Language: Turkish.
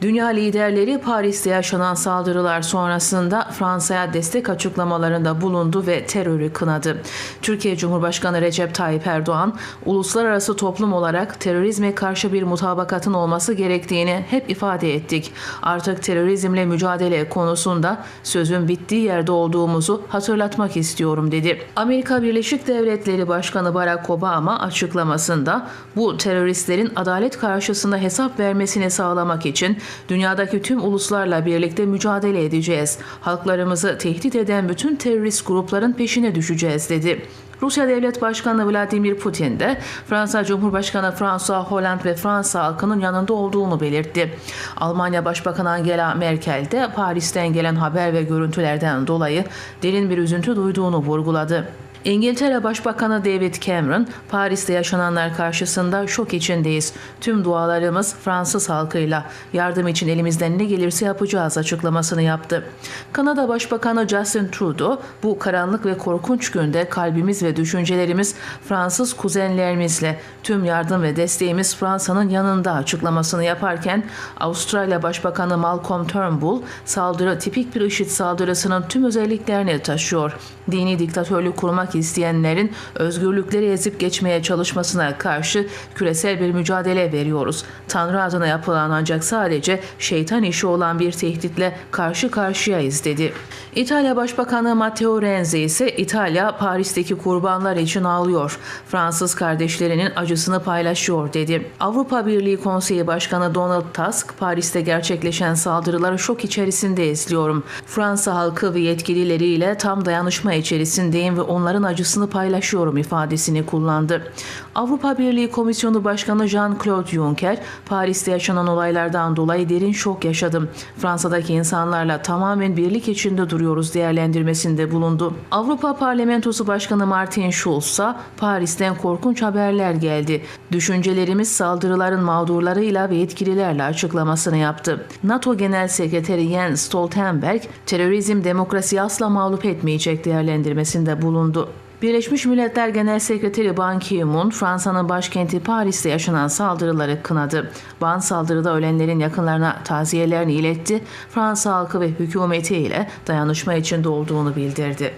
Dünya liderleri Paris'te yaşanan saldırılar sonrasında Fransa'ya destek açıklamalarında bulundu ve terörü kınadı. Türkiye Cumhurbaşkanı Recep Tayyip Erdoğan, uluslararası toplum olarak terörizme karşı bir mutabakatın olması gerektiğini hep ifade ettik. Artık terörizmle mücadele konusunda sözün bittiği yerde olduğumuzu hatırlatmak istiyorum dedi. Amerika Birleşik Devletleri Başkanı Barack Obama açıklamasında bu teröristlerin adalet karşısında hesap vermesini sağlamak için dünyadaki tüm uluslarla birlikte mücadele edeceğiz. Halklarımızı tehdit eden bütün terörist grupların peşine düşeceğiz dedi. Rusya Devlet Başkanı Vladimir Putin de Fransa Cumhurbaşkanı François Hollande ve Fransa halkının yanında olduğunu belirtti. Almanya Başbakanı Angela Merkel de Paris'ten gelen haber ve görüntülerden dolayı derin bir üzüntü duyduğunu vurguladı. İngiltere Başbakanı David Cameron, Paris'te yaşananlar karşısında şok içindeyiz. Tüm dualarımız Fransız halkıyla. Yardım için elimizden ne gelirse yapacağız açıklamasını yaptı. Kanada Başbakanı Justin Trudeau, bu karanlık ve korkunç günde kalbimiz ve düşüncelerimiz Fransız kuzenlerimizle, tüm yardım ve desteğimiz Fransa'nın yanında açıklamasını yaparken, Avustralya Başbakanı Malcolm Turnbull, saldırı tipik bir IŞİD saldırısının tüm özelliklerini taşıyor. Dini diktatörlük kurmak isteyenlerin özgürlükleri ezip geçmeye çalışmasına karşı küresel bir mücadele veriyoruz. Tanrı adına yapılan ancak sadece şeytan işi olan bir tehditle karşı karşıyayız dedi. İtalya Başbakanı Matteo Renzi ise İtalya Paris'teki kurbanlar için ağlıyor. Fransız kardeşlerinin acısını paylaşıyor dedi. Avrupa Birliği Konseyi Başkanı Donald Tusk, Paris'te gerçekleşen saldırıları şok içerisinde izliyorum. Fransa halkı ve yetkilileriyle tam dayanışma içerisindeyim ve onların acısını paylaşıyorum ifadesini kullandı. Avrupa Birliği Komisyonu Başkanı Jean-Claude Juncker, Paris'te yaşanan olaylardan dolayı derin şok yaşadım. Fransa'daki insanlarla tamamen birlik içinde duruyoruz değerlendirmesinde bulundu. Avrupa Parlamentosu Başkanı Martin Schulz ise Paris'ten korkunç haberler geldi. Düşüncelerimiz saldırıların mağdurlarıyla ve yetkililerle açıklamasını yaptı. NATO Genel Sekreteri Jens Stoltenberg, terörizm demokrasiyi asla mağlup etmeyecek değerlendirmesinde bulundu. Birleşmiş Milletler Genel Sekreteri Ban Ki-moon, Fransa'nın başkenti Paris'te yaşanan saldırıları kınadı. Ban saldırıda ölenlerin yakınlarına taziyelerini iletti, Fransa halkı ve hükümeti ile dayanışma içinde olduğunu bildirdi.